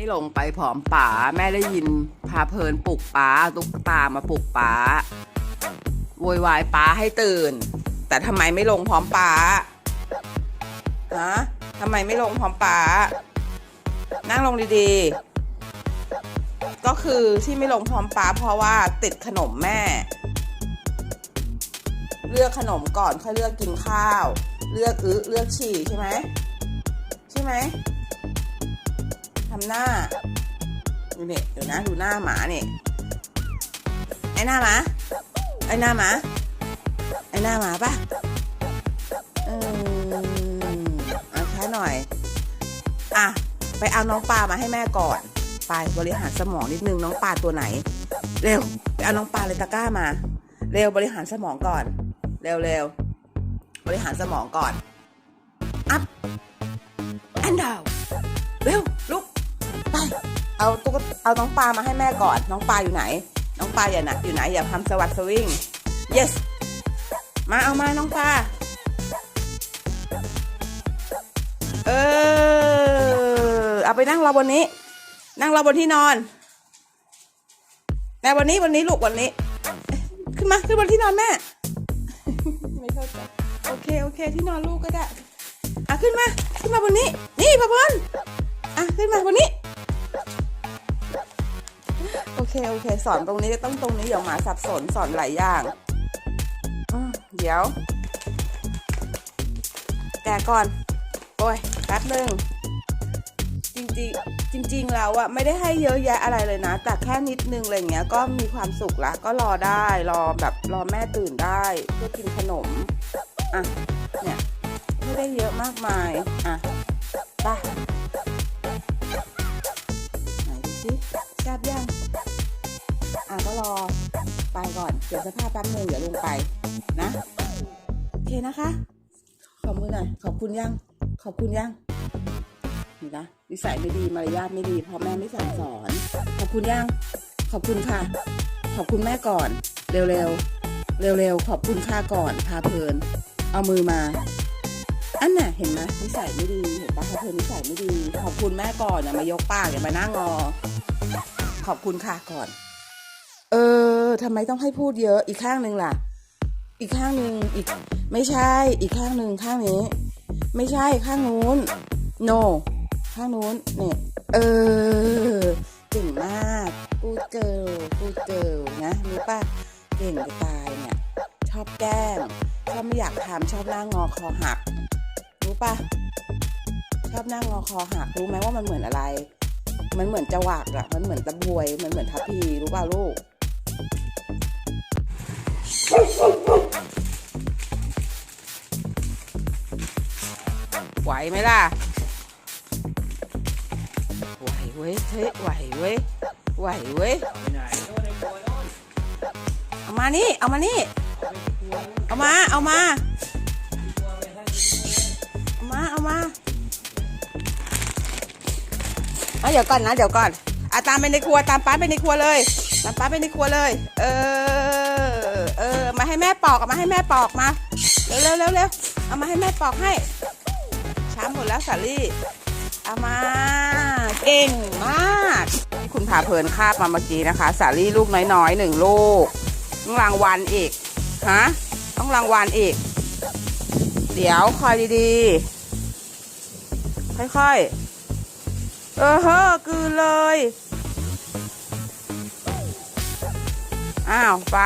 ไม่ลงไปผอมป๋าแม่ได้ยินพาเพลินปลุกป๋าตุ๊กตามาปลุกป๋าโวยวายป๋าให้ตื่น แต่ทำไมไม่ลงพร้อมป๋าฮะทำไมไม่ลงพร้อมป๋านั่งลงดีๆ ก็คือที่ไม่ลงพร้อมป๋าเพราะว่าติดขนมแม่ เลือกขนมก่อนค่อยเลือกกินข้าว เลือกอื้อเลือกฉี่ใช่ไหมใช่ไหมำหน้าดูเนี่ยเดี๋ยวนะดูหน้าหมาเนี่ยไอ้หน้าหมาไอ้หน้าหมาไอ้หน้าหมาปะเออเอาช้าหน่อย อะ ไปเอาน้องปลามาให้แม่ก่อน ไปบริหารสมองนิดนึงน้องปลาตัวไหน เร็ว ไปเอาน้องปลาเลยตะก้ามา เร็วบริหารสมองก่อน เร็วเร็วบริหารสมองก่อน อัพ แอนดาว เร็วลุก เอาตุ๊กเอาน้องปลามาให้แม่ก่อน น้องปลาอยู่ไหน น้องปลาอย่าหนะอยู่ไหนอย่าทำสวัสดิสวิง yes มาเอามาน้องปลาเออเอาไปนั่งเรอบนนี้ นั่งเรอบนที่นอนแม่วันนี้วันนี้ลูกวันนี้ ขึ้นมาขึ้นบนที่นอนแม่ไม่เข้าใจโอเคโอเคที่นอนลูกก็ได้อะขึ้นมาขึ้นมาบนนี้ นี่พะพนอะขึ้นมาวันนี้ เค โอเค สอนตรงนี้ต้องตรงนี้เดี๋ยวหมาสับสนสอนหลายอย่างเดี๋ยว แกะก่อน โอ้ยแป๊บหนึ่งจริงจริงแล้วอะไม่ได้ให้เยอะแยะอะไรเลยนะ แต่แค่นิดนึงอะไรเงี้ยก็มีความสุขละ ก็รอได้รอแบบรอแม่ตื่นได้เพื่อกินขนม อะ เนี่ยไม่ได้เยอะมากมาย อะไปไหนดูสิแซบยัง ก็รอไปก่อนเดี๋ยวสภาพแป๊บนึงเดี๋ยวลงไปนะโอเคนะคะ ขอบคุณหน่อยขอบคุณยังขอบคุณยังนี่นะนิสัยไม่ดีมารยาทไม่ดีพราะแม่ไม่สั่งสอน ขอบคุณยังขอบคุณค่ะ ขอบคุณแม่ก่อน เร็วๆเร็วๆขอบคุณค่าก่อนพาเพลิน เอามือมา อันน่ะเห็นไหมนิสัยไม่ดีเห็นปะพาเพลินนิสัยไม่ดี ขอบคุณแม่ก่อนอย่ามายกปากอย่ามานั่งงอขอบคุณค่ะก่อน อทำไมต้องให้พูดเยอะอีกข้างหนึ่งล่ะ อีกข้างหนึ่งอีกไม่ใช่ อีกข้างหนึ่งข้างนี้ ไม่ใช่ข้างนู้น no ข้างนู้นเนี่ยเออเก่งมากกูเกิลกูเกิลนะรู้ป่ะเก่งจะตายเนี่ยชอบแกล้งชอบไม่อยากทำชอบหน้างอคอหัก รู้ป่ะชอบหน้างอคอหักรู้ไหมว่ามันเหมือนอะไร มันเหมือนจะวักอะมันเหมือนตะบวย มันเหมือนทัพพีรู้ป่ะลูก ไหวไหมล่ะ ไหวเว้ย เฮ้ย ไหวเว้ย ไหวเว้ย เอามานี่ เอามานี่ เอามา เอามา เอามา เอามาเอาเดี๋ยวก่อนนะ เดี๋ยวก่อนอาตามไปในครัว ตามป้าไปในครัวเลย ตามป้าไปในครัวเลย เออ เออ มาให้แม่ปอก มาให้แม่ปอกมา เร็วเร็วเร็วเร็วเอามาให้แม่ปอกให้ ช้าหมดแล้วสาลี่เอามา เก่งมาก คุณพาเพลินคาบมาเมื่อกี้นะคะ สาลี่ลูกน้อยๆหนึ่งลูกต้องรางวัลอีกฮะต้องรางวัลอีก เดี๋ยวคอยดีๆ ค่อยๆ เออเฮ้อกืนเลยอ้าว ไป